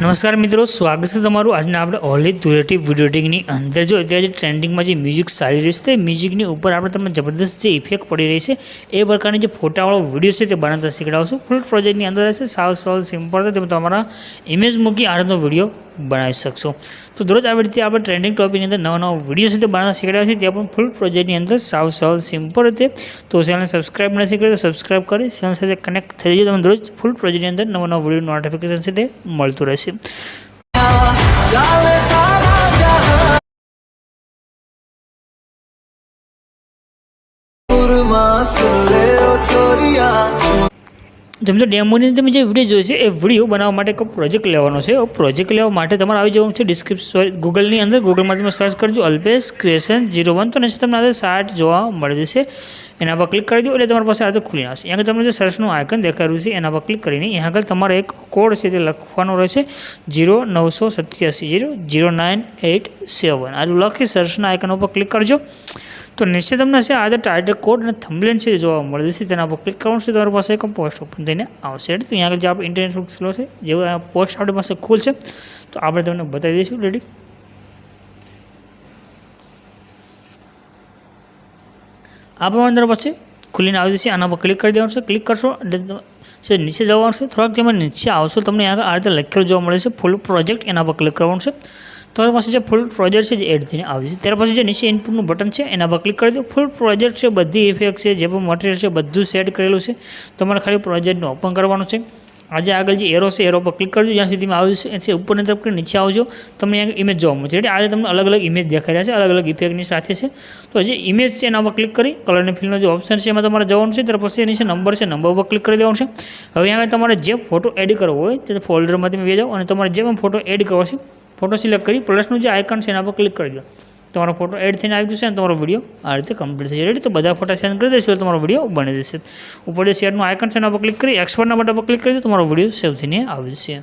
નમસ્કાર મિત્રો, સ્વાગત છે તમારું આજના આપણે ઓલી ક્યુરેટિવ વીડિયો એડિટિંગની અંદર. જો અત્યારે જે ટ્રેન્ડિંગમાં જે મ્યુઝિક ચાલી રહ્યું છે, તે મ્યુઝિકની ઉપર આપણે તમને જબરદસ્ત જે ઇફેક્ટ પડી રહી છે, એ પ્રકારની જે ફોટાવાળો વીડિયો છે તે બનાવતા શીખડાવશું. ફૂલ પ્રોજેક્ટની અંદર રહેશે, સાવ સરળ સિમ્પલ છે. તમે તમારા ઇમેજ મૂકી આ રીતનો વીડિયો બનાવી શકશો. તો દરરોજ આવી રીતે આપણે ટ્રેન્ડિંગ ટોપિકની અંદર નવા નવા વીડિયો છે તે બનાવતા શીખડાવ્યા છે ત્યાં પણ ફૂલ પ્રોજેક્ટની અંદર સાવ સરળ સિમ્પલ રીતે. તો ચેનલને સબસ્ક્રાઇબ નથી કરી તો સબસ્ક્રાઇબ કરી ચેનલ સાથે કનેક્ટ થઈ જજો. તમને દરરોજ ફૂલ પ્રોજેક્ટની અંદર નવા નવા વીડિયો નોટિફિકેશન છે તે મળતું રહેશે. ચાલે સારા જેમ તો ડેમોની તમે જે વીડિયો જોયો છે, એ વીડિયો બનાવવા માટે એક પ્રોજેક્ટ લેવાનો છે. એ પ્રોજેક્ટ લેવા માટે તમારે આવી જવાનું છે ડિસ્ક્રિપ્શન સોરી ગૂગલની અંદર. ગૂગલમાં તમે સર્ચ કરજો અલ્પેશ ક્રિએશન જીરો વન તો નીચે તમને આ સાઇટ જોવા મળી જશે. એના પર ક્લિક કરી દો એટલે તમારી પાસે આ તો ખુલી આવશે અહીંયા તમને જે સર્ચનું આઇકન દેખાડ્યું છે, એના પર ક્લિક કરીને અહીંયા આગળ તમારે એક કોડ છે તે લખવાનો રહેશે જીરો નવસો સત્યાસી zero zero nine eight seven આટલું લખી સર્ચના આઇકન ઉપર ક્લિક કરજો. તો નીચે તમને છે આ ટાઇટલ કોડ અને થંબલેન છે જોવા મળે છે તેના પર ક્લિક કરવાનું છે. તમારી પાસે એક પોસ્ટ ઓપન થઈને આવશે. એટલે તો અહીંયા આગળ જે આપણે ઇન્ટરનેટ સ્લો છે જેવું પોસ્ટ આપણી પાસે ખુલશે તો આપણે તમને બતાવી દઈશું. રેડી આપણો અંદર પછી ખુલીને આવી જશે. આના પર ક્લિક કરી દેવાનું છે. ક્લિક કરશો એટલે નીચે જવાનું છે, થોડાક તમે નીચે આવશો, તમને આગળ આ રીતે લખેલું જોવા મળે છે. ફૂલ પ્રોજેક્ટ એના પર ક્લિક કરવાનું છે. તમારી પાસે જે ફૂલ પ્રોજેક્ટ છે જે એડ થઈને આવી છે. ત્યાર પછી જે નીચે ઇનપુટનું બટન છે, એના પર ક્લિક કરી દો. ફૂલ પ્રોજેક્ટ છે, બધી ઇફેક્ટ છે, જે પણ મટીરિયલ છે, બધું સેટ કરેલું છે. તમારે ખાલી પ્રોજેક્ટને ઓપન કરવાનું છે. આજે આગળ જે એરો છે એરો પર ક્લિક કરજો. જ્યાં સુધીમાં આવ્યું છે એથી ઉપરની તરફ નીચે આવજો, તમને અહીંયા ઇમેજ જોવા મળશે. એટલે આજે તમને અલગ અલગ ઇમેજ દેખાઈ રહ્યા છે અલગ અલગ ઇફેક્ટની સાથે છે. તો જે ઇમેજ છે, એના પર ક્લિક કરી કલરની ફિલ્ડનો જે ઓપ્શન છે, એમાં તમારે જવાનું છે. ત્યાર પછી નીચે નંબર છે નંબર પર ક્લિક કરી દેવાનું છે. હવે અહીંયા તમારે જે ફોટો એડ કરવો હોય, તે ફોલ્ડરમાંથી મેં જાઓ અને તમારે જે પણ ફોટો એડ કરવો છે ફોટો સિલેક્ટ કરી પ્લસનું જે આઇકન છે એના પર ક્લિક કરી દો. તમારો ફોટો એડ થઈને આવી જશે અને તમારો વીડિયો આ રીતે કમ્પ્લીટ થઈ જશે. રેડી તો બધા ફોટા સેન્ડ કરી દેશો તમારો વીડિયો બની જશે. ઉપર જે શેરનું આઇકન છે એના પર ક્લિક કરી એક્સપર્ટના બટન પર ક્લિક કરી દો, તમારો વીડિયો સેવ થઈને આવી જશે.